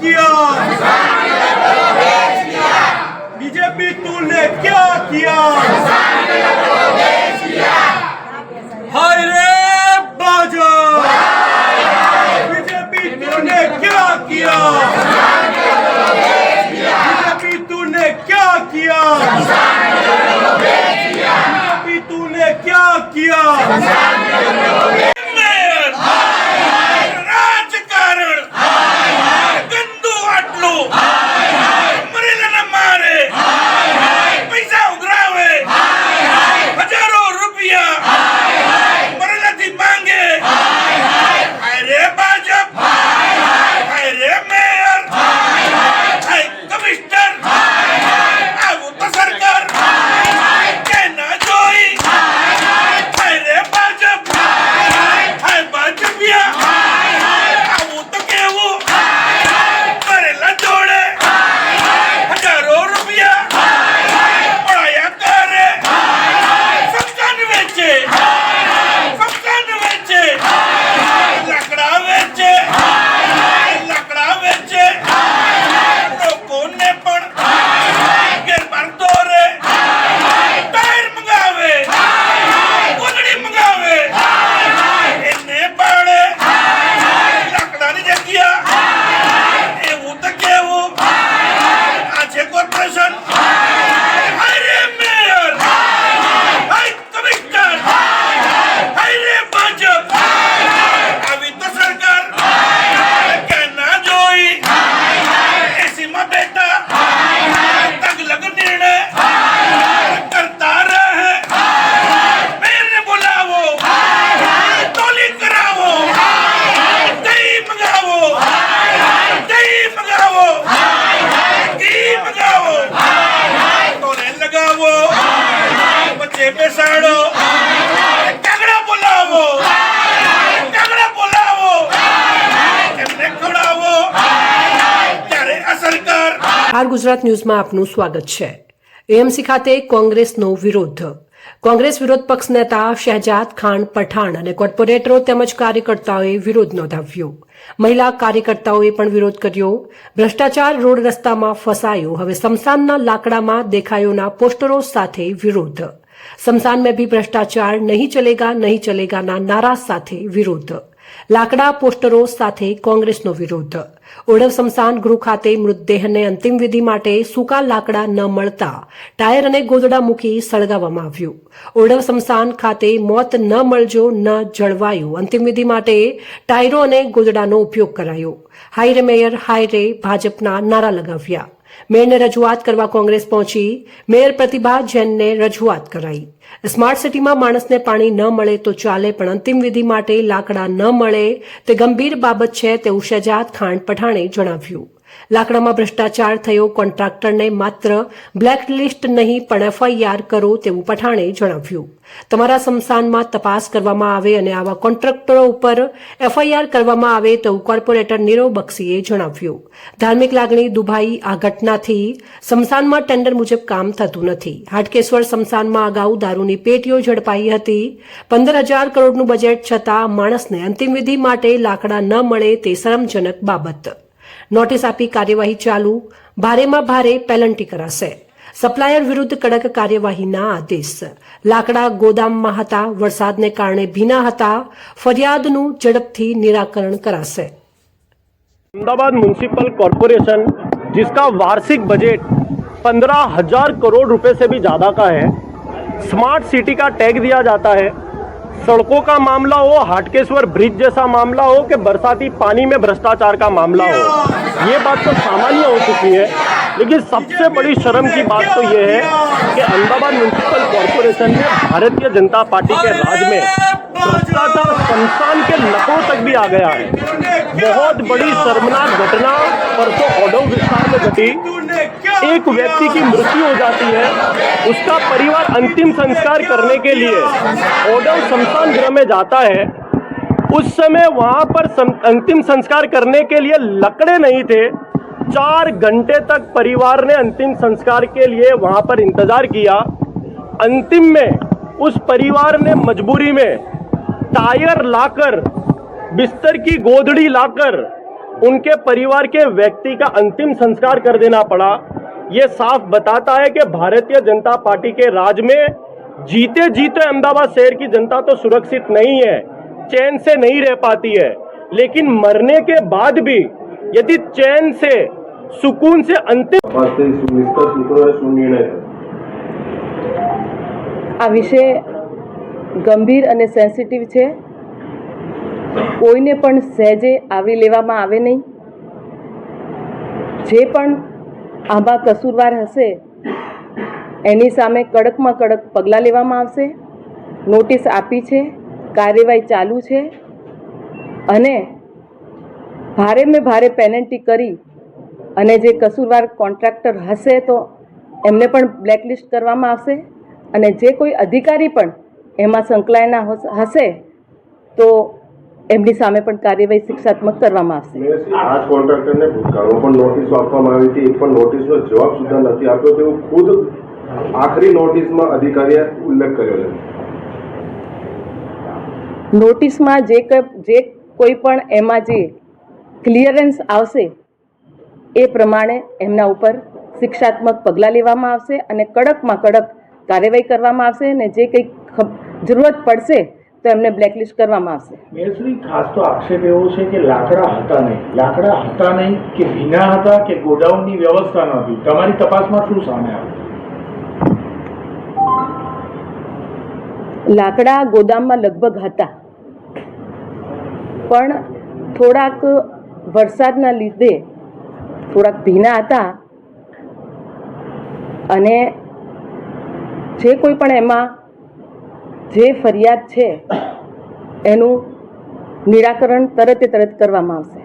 किया। बीजेपी तूने क्या किया? हाय रे बाजा। बीजेपी तूने क्या किया? बीजेपी तूने क्या किया? बीजेपी तूने क्या किया? આર ગુજરાત ન્યૂઝમાં આપનું સ્વાગત છે એએમસી ખાતે કોંગ્રેસનો વિરોધ કોંગ્રેસ વિરોધ પક્ષ નેતા શહેજાદ ખાન પઠાણ અને કોર્પોરેટરો તેમજ કાર્યકર્તાઓએ વિરોધ નોંધાવ્યો મહિલા કાર્યકર્તાઓએ પણ વિરોધ કર્યો ભ્રષ્ટાચાર રોડ રસ્તામાં ફસાયો હવે સમસાનના લાકડામાં દેખાયોના પોસ્ટરો સાથે વિરોધ સમસાન મેં ભી ભ્રષ્ટાચાર નહીં ચલેગા નહીં ચલેગાના નારા સાથે વિરોધ લાકડા પોસ્ટરો સાથે કોંગ્રેસનો વિરોધ. ઓઢવ સમશાન ગૃહ ખાતે મૃતદેહને અંતિમ વિધિ માટે સૂકા લાકડા ન મળતા ટાયર અને ગોદડા મૂકી સળગાવવામાં આવ્યું. ઓઢવ સમશાન ખાતે મોત ન મળજો, ન જળવાયું. અંતિમ વિધિ માટે ટાયરો અને ગોદડાનો ઉપયોગ કરાયો. હાય રે મેયર હાય રે ભાજપના નારા લગાવ્યા. મેયરને રજૂઆત કરવા કોંગ્રેસ પહોંચી. મેયર પ્રતિભા જૈનને રજૂઆત કરાઈ. સ્માર્ટ સિટીમાં માણસને પાણી ન મળે તો ચાલે, પણ અંતિમ વિધિ માટે લાકડા ન મળે તે ગંભીર બાબત છે તેવું શજાદ ખાન પઠાણે જણાવ્યું. લાકડામાં ભ્રષ્ટાચાર થયો, કોન્ટ્રાક્ટરને માત્ર બ્લેકલિસ્ટ નહીં, પણ એફઆઈઆર કરો તેવું પઠાણે જણાવ્યું. તમારા સંસ્થાનમાં તપાસ કરવામાં આવે અને આવા કોન્ટ્રાક્ટરો ઉપર એફઆઈઆર કરવામાં આવે તેવું કોર્પોરેટર નીરવ બક્ષીએ જણાવ્યું. ધાર્મિક લાગણી દુભાઈ આ ઘટનાથી સંસ્થાનમાં ટેન્ડર મુજબ કામ થતું નથી. હાટકેશ્વર સંસ્થાનમાં અગાઉ દારૂની પેટીઓ ઝડપાઈ હતી. પંદર હજાર કરોડનું બજેટ છતાં માણસને અંતિમ વિધિ માટે લાકડા ન મળે તે શરમજનક બાબત. નોટિસ આપી કાર્યવાહી ચાલુ ભારેમાં ભારે પેનલ્ટી કરાશે સપ્લાયર વિરુદ્ધ કડક કાર્યવાહીના આદેશ લાકડા ગોદામમાં હતા વરસાદને કારણે ભીના હતા ફરિયાદનું ઝડપથી નિરાકરણ કરાશે अहमदाबाद म्यूनसिपल कॉरपोरेशन जिसका वार्षिक बजट पंद्रह हजार करोड़ रुपए से भी ज़्यादा का है स्मार्ट सिटी का टैग दिया जाता है सड़कों का मामला हो, हाटकेश्वर ब्रिज जैसा मामला हो कि बरसाती पानी में भ्रष्टाचार का मामला हो, ये बात तो सामान्य हो चुकी है। लेकिन सबसे बड़ी शर्म की बात तो ये है कि अहमदाबाद म्यूनसिपल कॉरपोरेशन में भारतीय जनता पार्टी के राज में भ्रष्टाचार शमशान के लकों तक भी आ गया है। बहुत बड़ी शर्मनाक घटना परसों ऑडो विस्तार में घटी। एक व्यक्ति की मृत्यु हो जाती है, उसका परिवार अंतिम संस्कार करने के लिए ऑडव शमशान गृह में जाता है। उस समय वहाँ पर अंतिम संस्कार करने के लिए लकड़े नहीं थे। चार घंटे तक परिवार ने अंतिम संस्कार के लिए वहाँ पर इंतज़ार किया। अंतिम में उस परिवार ने मजबूरी में टायर लाकर, बिस्तर की गोदड़ी लाकर उनके परिवार के व्यक्ति का अंतिम संस्कार कर देना पड़ा ये साफ बताता है कि भारतीय जनता पार्टी के राज में जीते जीते अहमदाबाद शहर की जनता तो सुरक्षित नहीं है चैन से नहीं रह पाती है लेकिन मरने के बाद भी यदि चैन से सुकून से अंतिम તપાસથી શું નિષ્કર્ષ નીકળ્યો શું નિર્ણય થયો આ વિષય ગંભીર અને સેન્સિટિવ છે કોઈને પણ સહેજે આવરી લેવામાં આવે નહીં. જે પણ આમાં કસૂરવાર હશે, એની સામે કડકમાં કડક પગલાં લેવામાં આવશે, નોટિસ આપી છે, કાર્યવાહી ચાલુ છે અને ભારે મેં ભારે પેનલ્ટી કરી અને જે કસૂરવાર કોન્ટ્રાક્ટર હશે તો એમને પણ બ્લેકલિસ્ટ કરવામાં આવશે અને જે કોઈ અધિકારી પણ એમાં સંકળાયેલા હશે તો એમની સામે પણ કાર્યવાહી શિક્ષાત્મક કરવામાં આવશે. આ કોન્ટ્રાક્ટરને ભૂતકાળમાં પણ નોટિસ આપવામાં આવી હતી. પણ નોટિસનો જવાબ સુધા નથી આપ્યો તેવું ખુદ આખરી નોટિસમાં અધિકારીએ ઉલ્લેખ કર્યો છે. નોટિસમાં જે જે કોઈ પણ એમાં જે ક્લિયરન્સ આવશે એ પ્રમાણે એમના ઉપર શિક્ષાત્મક પગલાં લેવામાં આવશે અને કડકમાં કડક કાર્યવાહી કરવામાં આવશે અને જે કંઈ જરૂરત પડશે તો એમને બ્લેકલિસ્ટ કરવામાં આવશે. ખાસ તો આક્ષેપ એવો છે કે લાકડા હતા નહીં. લાકડા હતા નહીં કે વિના હતા કે ગોડાઉનની વ્યવસ્થા નહોતી. તમારી તપાસમાં શું સામે આવ્યું? લાકડા ગોદામમાં લગભગ હતા. પણ થોડાક વરસાદના લીધે થોડાક ભીના હતા અને જે કોઈ પણ એમાં જે ફરિયાદ છે એનું નિરાકરણ તરતે તરત કરવામાં આવશે.